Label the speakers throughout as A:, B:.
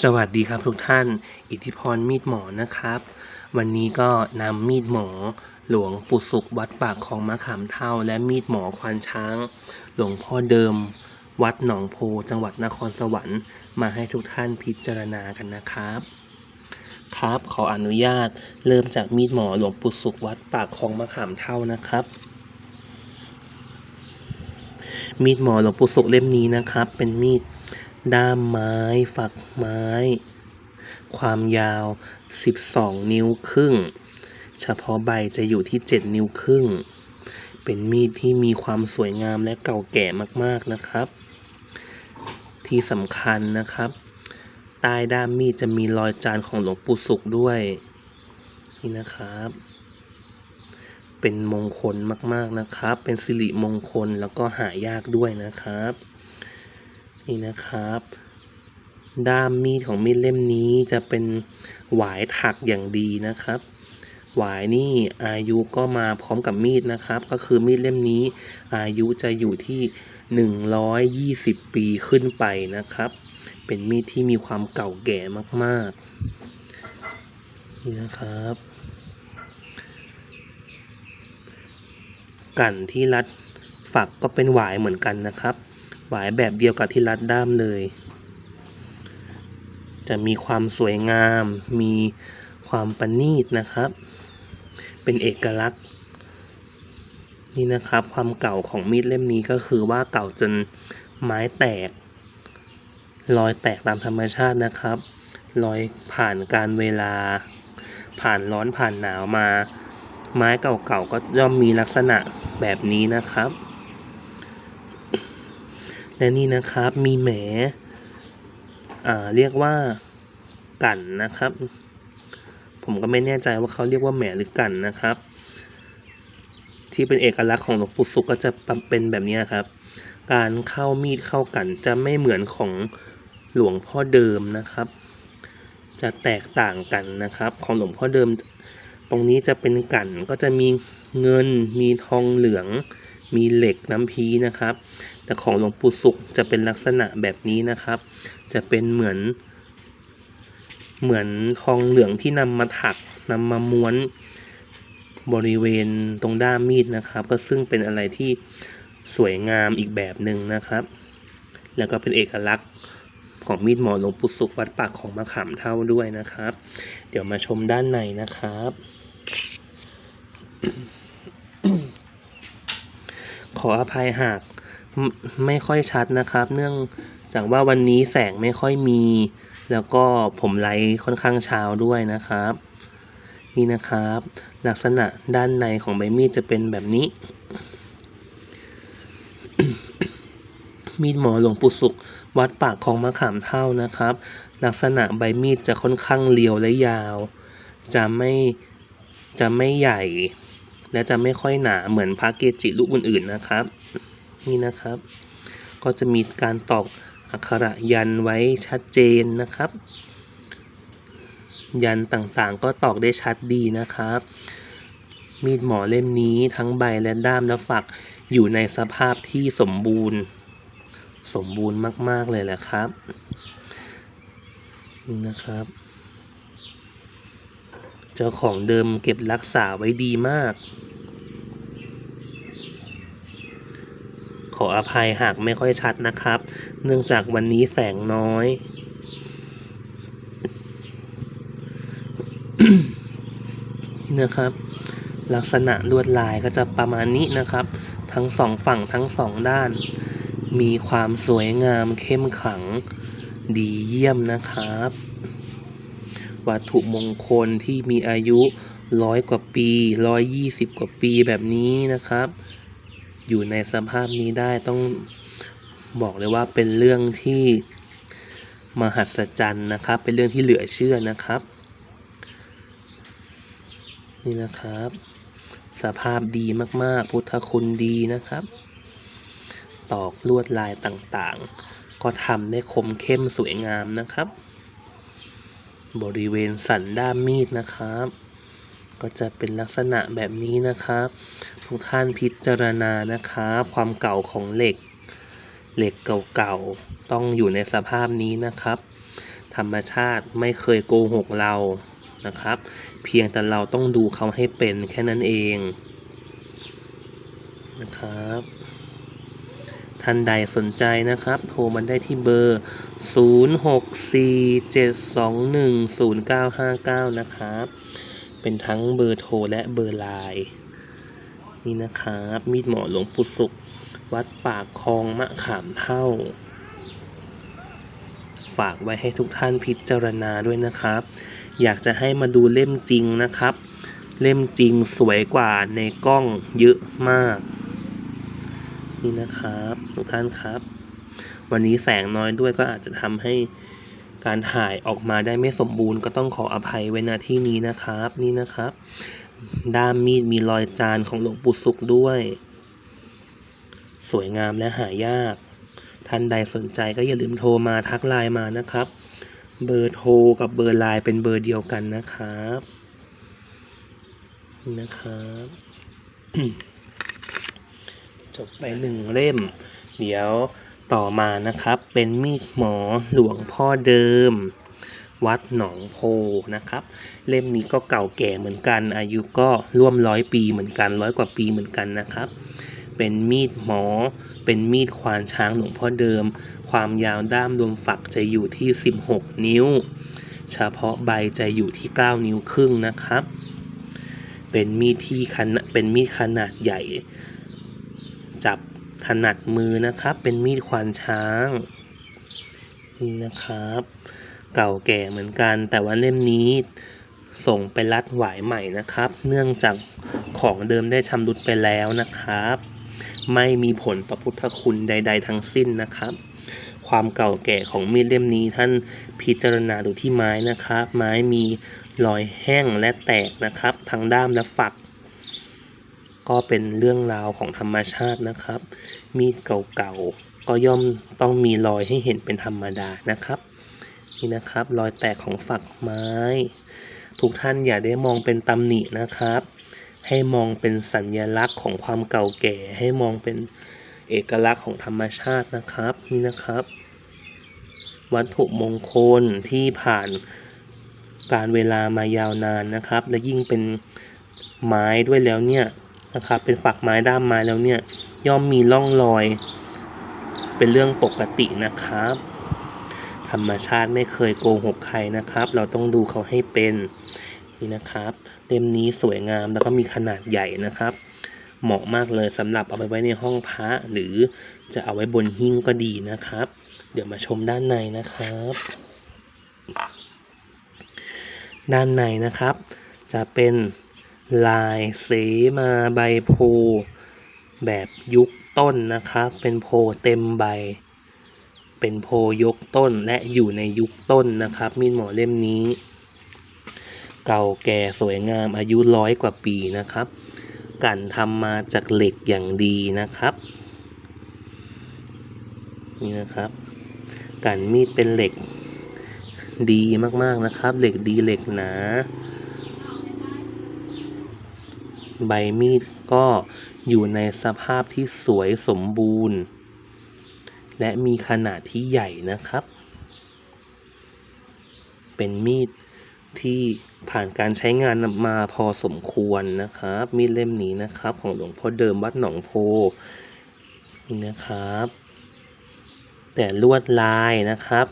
A: สวัสดีครับทุกท่าน อิทธิพรมีดหมอนะครับ วันนี้ก็นำมีดหมอ หลวงปู่สุขวัดปากของมะขามเท่า และมีดหมอควานช้าง หลวงพ่อเดิม วัดหนองโพจังหวัดนครสวรรค์มาให้ทุกท่านพิจารณากันนะครับ ครับขออนุญาตเริ่มจากมีดหมอหลวงปู่สุขวัดปากของมะขามเท่านะครับมีดหมอหลวงปู่สุขเล่มนี้นะครับ เป็นมีด ด้ามไม้ ฝักไม้ ความยาว 12 นิ้วครึ่ง เฉพาะใบจะอยู่ที่ 7 นิ้วครึ่ง เป็นมีดที่มีความสวยงามและเก่าแก่มากๆนะครับ ที่สำคัญนะครับ ใต้ด้ามมีดจะมีรอยจานของหลวงปู่สุขด้วย นี่นะครับ เป็นมงคลมากๆนะครับ เป็นสิริมงคลแล้วก็หายากด้วยนะครับ นี่นะครับ ด้ามมีดของมีดเล่มนี้จะเป็นหวายถักอย่างดีนะครับ หวายนี่อายุก็มาพร้อมกับมีดนะครับ ก็คือมีดเล่มนี้อายุจะอยู่ที่ 120 ปีขึ้นไปนะครับ เป็นมีดที่มีความเก่าแก่มากๆ นี่นะครับ กั่นที่รัดฝักก็เป็นหวายเหมือนกันนะครับ หวายแบบเดียวกับที่รัดด้ามเลย จะมีความสวยงาม มีความประณีตนะครับ เป็นเอกลักษณ์นี่นะครับความเก่าของมีดเล่มนี้ก็คือว่าเก่าจนไม้แตก รอยแตกตามธรรมชาตินะครับ รอยผ่านการเวลา ผ่านร้อนผ่านหนาวมา ไม้เก่าๆก็ย่อมมีลักษณะแบบนี้นะครับ และนี่นะครับมีแหมอ่าเรียกว่ากั่นนะครับ ผมก็ไม่แน่ใจว่าเขาเรียกว่าแหมหรือกั่นนะครับ ที่เป็นเอกลักษณ์ของหลวงปู่สุขก็จะเป็นแบบนี้ครับ การเข้ามีดเข้ากั่นจะไม่เหมือนของหลวงพ่อเดิมนะครับ จะแตกต่างกันนะครับ ของหลวงพ่อเดิม ตรงนี้จะเป็นกั่นก็จะมีเงินมีทองเหลือง มีเหล็กน้ำพีนะครับ แต่ของหลวงปู่สุขจะเป็นลักษณะแบบนี้นะครับ จะเป็นเหมือน เหมือนทองเหลืองที่นำมาถักนำมาม้วนบริเวณตรงด้ามมีดนะครับ ก็ซึ่งเป็นอะไรที่สวยงามอีกแบบหนึ่งนะครับ แล้วก็เป็นเอกลักษณ์ของมีดหมอหลวงปู่สุขวัดปากของมะขามเท่าด้วยนะครับ เดี๋ยวมาชมด้านในนะครับ ขออภัยหากไม่ค่อยชัดนะครับ เนื่องจากว่าวันนี้แสงไม่ค่อยมี แล้วก็ผมไลฟ์ค่อนข้างเช้าด้วยนะครับ นี่นะครับ ลักษณะด้านในของใบมีดจะเป็นแบบนี้ มีดหมอหลวงปู่สุข วัดปากของมะขามเท่านะครับ ลักษณะใบมีดจะค่อนข้างเรียวและยาว จะไม่จะไม่ใหญ่ และจะไม่ค่อยหนาเหมือนพระเกจิรูปอื่นๆนะครับ นี่นะครับ ก็จะมีการตอกอักขระยันไว้ชัดเจนนะครับ ยันต่างๆ ก็ตอกได้ชัดดีนะครับ มีดหมอเล่มนี้ทั้งใบและด้ามและฝักอยู่ในสภาพที่สมบูรณ์ สมบูรณ์มาก ๆ เลยแหละครับ นี่นะครับ เจ้าของเดิมเก็บรักษาไว้ดีมาก ขออภัยหากไม่ค่อยชัดนะครับ เนื่องจากวันนี้แสงน้อย นะครับ ลักษณะลวดลายก็จะประมาณนี้นะครับ ทั้งสองฝั่งทั้งสองด้าน มีความสวยงามเข้มขังดีเยี่ยมนะครับ วัตถุมงคลที่มีอายุร้อยกว่าปีร้อยยี่สิบกว่าปีแบบนี้นะครับ อยู่ในสภาพนี้ได้ต้องบอกเลยว่าเป็นเรื่องที่มหัศจรรย์นะครับ เป็นเรื่องที่เหลือเชื่อนะครับ นี่นะครับ สภาพดีมากๆ พุทธคุณดีนะครับ ตอกลวดลายต่างๆ ก็ทำได้คมเข้มสวยงามนะครับ บริเวณสันด้ามมีดนะครับ ก็จะเป็นลักษณะแบบนี้นะครับ ทุกท่านพิจารณานะครับความเก่าของเหล็ก เหล็กเก่าๆต้องอยู่ในสภาพนี้นะครับ ธรรมชาติไม่เคยโกหกเรานะครับ เพียงแต่เราต้องดูเขาให้เป็นแค่นั้นเองนะครับ ท่านใดสนใจนะครับ โทรมาได้ที่เบอร์ 0647210959 นะครับ เป็นทั้งเบอร์โทรและเบอร์ไลน์นี่นะครับ มีดหมอหลวงปู่สุข วัดปากคลองมะขามเท่า ฝากไว้ให้ทุกท่านพิจารณาด้วยนะครับ อยากจะให้มาดูเล่มจริงนะครับ เล่มจริงสวยกว่าในกล้องเยอะมาก นี่นะครับทุกท่านครับ วันนี้แสงน้อยด้วยก็อาจจะทำให้การถ่ายออกมาได้ไม่สมบูรณ์ก็ต้องขออภัยไว้ณที่นี้นะครับ นี่นะครับ ด้ามมีดมีรอยจานของหลวงปู่สุขด้วย สวยงามและหายาก ท่านใดสนใจก็อย่าลืมโทรมาทักไลน์มานะครับ เบอร์โทรกับเบอร์ไลน์เป็นเบอร์เดียวกันนะครับนะครับ จบไปหนึ่งเล่ม เดี๋ยวต่อมานะครับ เป็นมีดหมอหลวงพ่อเดิม วัดหนองโพนะครับ เล่มนี้ก็เก่าแก่เหมือนกัน อายุก็ร่วมร้อยปีเหมือนกันร้อยกว่าปีเหมือนกันนะครับ เป็นมีดหมอ เป็นมีดควานช้างหลวงพ่อเดิม ความยาวด้ามรวมฝักจะอยู่ที่ 16 นิ้ว เฉพาะใบจะอยู่ที่ 9 นิ้วครึ่งนะครับ เป็นมีดที่ขนาดเป็นมีดขนาดใหญ่ จับถนัดมือนะครับ เป็นมีดควานช้างนี่นะครับ เก่าแก่เหมือนกัน แต่ว่าเล่มนี้ส่งไปรัดหวายใหม่นะครับ เนื่องจากของเดิมได้ชำรุดไปแล้วนะครับ ไม่มีผลประพุทธคุณใด ๆ ทั้งสิ้นนะครับ ความเก่าแก่ของมีดเล่มนี้ท่านพิจารณาดูที่ไม้นะครับ ไม้มีรอยแห้งและแตกนะครับ ทั้งด้ามและฝัก ก็เป็นเรื่องราวของธรรมชาตินะครับ มีดเก่าๆก็ย่อมต้องมีรอยให้เห็นเป็นธรรมดานะครับ นี่นะครับรอยแตกของฝักไม้ ทุกท่านอย่าได้มองเป็นตำหนินะครับ ให้มองเป็นสัญลักษณ์ของความเก่าแก่ ให้มองเป็นเอกลักษณ์ของธรรมชาตินะครับ นี่นะครับ วัตถุมงคลที่ผ่านการเวลามายาวนานนะครับ และยิ่งเป็นไม้ด้วยแล้วเนี่ย นะครับ เป็นฝักไม้ด้ามไม้แล้วเนี่ย ย่อมมีร่องรอย เป็นเรื่องปกตินะครับ ธรรมชาติไม่เคยโกหกใครนะครับ เราต้องดูเขาให้เป็นนี่นะครับเล่มนี้สวยงามแล้วก็มีขนาดใหญ่นะครับ เหมาะมากเลยสำหรับเอาไปไว้ในห้องพระหรือจะเอาไว้บนหิ้งก็ดีนะครับ เดี๋ยวมาชมด้านในนะครับ ด้านในนะครับ จะเป็น ลายเสมาใบโพแบบยุคต้นนะครับ เป็นโพเต็มใบ เป็นโพยกต้นและอยู่ในยุคต้นนะครับ มีดหมอเล่มนี้ เก่าแก่สวยงามอายุร้อยกว่าปีนะครับ กันทำมาจากเหล็กอย่างดีนะครับ นี่นะครับ กันมีดเป็นเหล็กดีมากๆนะครับ เหล็กดีเหล็กหนา ใบมีดก็อยู่ในสภาพที่สวยสมบูรณ์ และมีขนาดที่ใหญ่นะครับ เป็นมีดที่ผ่านการใช้งานมาพอสมควรนะครับ มีดเล่มนี้นะครับ ของหลวงพ่อเดิมวัดหนองโพนี่นะครับ แต่ลวดลายนะครับ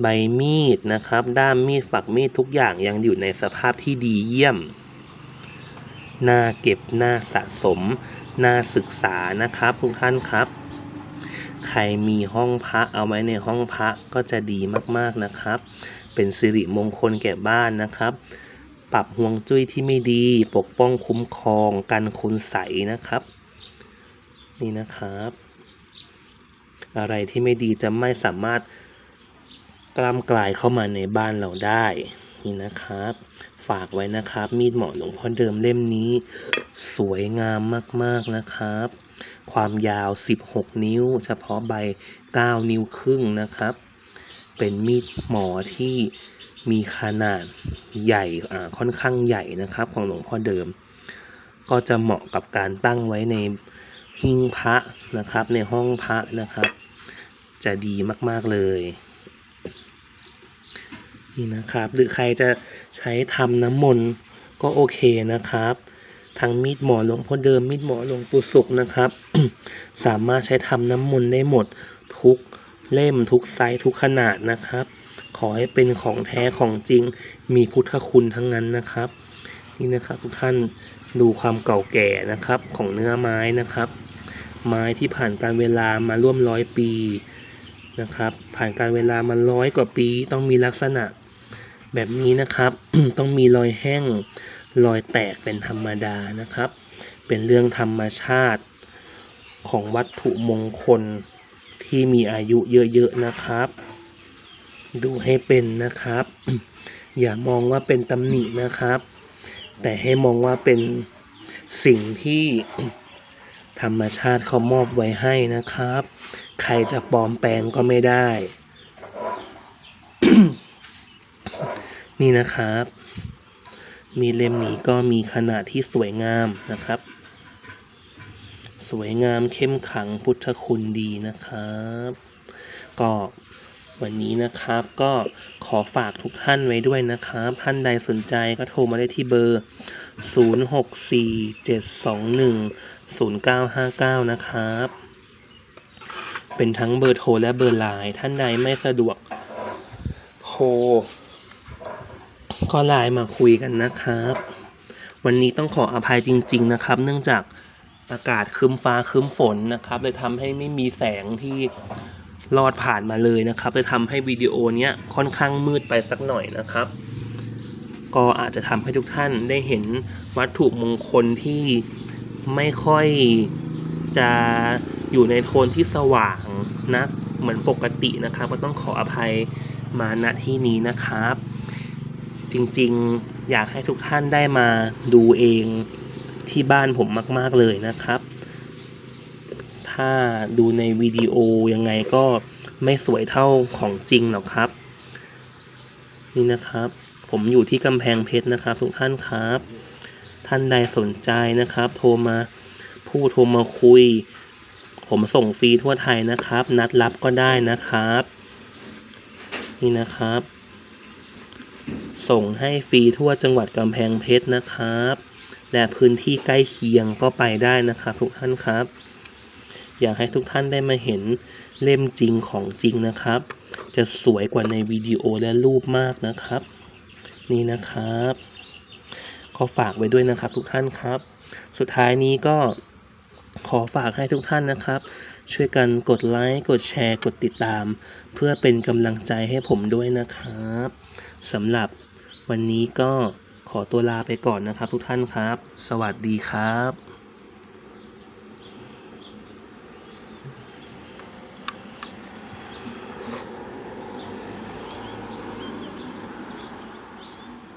A: ใบมีดนะครับ ด้ามมีดฝักมีดทุกอย่างยังอยู่ในสภาพที่ดีเยี่ยม น่าเก็บน่าสะสม น่าศึกษานะครับ ทุกท่านครับ ใครมีห้องพระเอาไว้ในห้องพระก็จะดีมากๆนะครับ เป็นสิริมงคลแก่บ้านนะครับ ปรับห่วงจุ้ยที่ไม่ดี ปกป้องคุ้มครองกันคุณใสนะครับ นี่นะครับ อะไรที่ไม่ดีจะไม่สามารถกล้ำกลายเข้ามาในบ้านเราได้ นี่นะครับ ฝากไว้นะครับ มีดหมอหลวงพ่อเดิมเล่มนี้ สวยงามมากๆนะครับ ความยาว 16 นิ้ว เฉพาะใบ 9 นิ้วครึ่งนะครับ เป็นมีดหมอที่มีขนาดใหญ่ค่อนข้างใหญ่นะครับ ของหลวงพ่อเดิม ก็จะเหมาะกับการตั้งไว้ในหิ้งพระนะครับ ในห้องพระนะครับ จะดีมากๆเลย นี่นะครับ หรือใครจะใช้ทำน้ำมนต์ก็โอเคนะครับทั้งมีดหมอหลวงพ่อเดิมมีดหมอหลวงปู่ศุกร์นะครับ สามารถใช้ทำน้ำมนต์ได้หมดทุกเล่มทุกไซส์ทุกขนาดนะครับ ขอให้เป็นของแท้ของจริงมีพุทธคุณทั้งนั้นนะครับ นี่นะครับทุกท่านดูความเก่าแก่นะครับของเนื้อไม้นะครับ ไม้ที่ผ่านการเวลามาร่วมร้อยปีนะครับ ผ่านการเวลามาร้อยกว่าปี ต้องมีลักษณะ แบบนี้นะครับ ต้องมีรอยแห้งรอยแตกเป็นธรรมดานะครับ เป็นเรื่องธรรมชาติของวัตถุมงคลที่มีอายุเยอะๆนะครับ ดูให้เป็นนะครับ อย่ามองว่าเป็นตำหนินะครับ แต่ให้มองว่าเป็นสิ่งที่ธรรมชาติเขามอบไว้ให้นะครับ ใครจะปลอมแปลงก็ไม่ได้ นี่นะครับ มีเล่มนี้ก็มีขนาดที่สวยงามนะครับ สวยงามเข้มขังพุทธคุณดีนะครับ ก็วันนี้นะครับก็ขอฝากทุกท่านไว้ด้วยนะครับ ท่านใดสนใจก็โทรมาได้ที่เบอร์ 0647210959 นะครับ เป็นทั้งเบอร์โทรและเบอร์ไลน์ท่านใดไม่สะดวกโทร ก็ไลน์มาคุยกันนะครับ วันนี้ต้องขออภัยจริง ๆนะครับ เนื่องจากอากาศครึ้มฟ้าครึ้มฝนนะครับเลยทำให้ไม่มีแสงที่ลอดผ่านมาเลยนะครับเลยทำให้วิดีโอเนี้ยค่อนข้างมืดไปสักหน่อยนะครับ ก็อาจจะทำให้ทุกท่านได้เห็นวัตถุมงคลที่ไม่ค่อยจะอยู่ในโทนที่สว่างนะเหมือนปกตินะครับ ก็ต้องขออภัยมาณที่นี้นะครับ จริงๆ อยากให้ทุกท่านได้มาดูเองที่บ้านผมมาก ๆ เลยนะครับ ถ้าดูในวิดีโอยังไงก็ไม่สวยเท่าของจริงหรอกครับ นี่นะครับ ผมอยู่ที่กำแพงเพชรนะครับ ทุกท่านครับ ท่านใดสนใจนะครับ โทรมาพูดโทรมาคุย ผมส่งฟรีทั่วไทยนะครับ นัดรับก็ได้นะครับ นี่นะครับ ส่งให้ฟรีทั่วจังหวัดกำแพงเพชรนะครับ และพื้นที่ใกล้เคียงก็ไปได้นะครับ ทุกท่านครับ อยากให้ทุกท่านได้มาเห็นเล่มจริงของจริงนะครับ จะสวยกว่าในวิดีโอและรูปมากนะครับ นี่นะครับขอฝากไว้ด้วยนะครับ ทุกท่านครับ สุดท้ายนี้ก็ขอฝากให้ทุกท่านนะครับ ช่วยกันกดไลค์ กดแชร์ กดติดตาม เพื่อเป็นกำลังใจให้ผมด้วยนะครับ สำหรับวันนี้ก็ขอตัวลาไปก่อนนะครับทุกท่านครับ สวัสดีครับ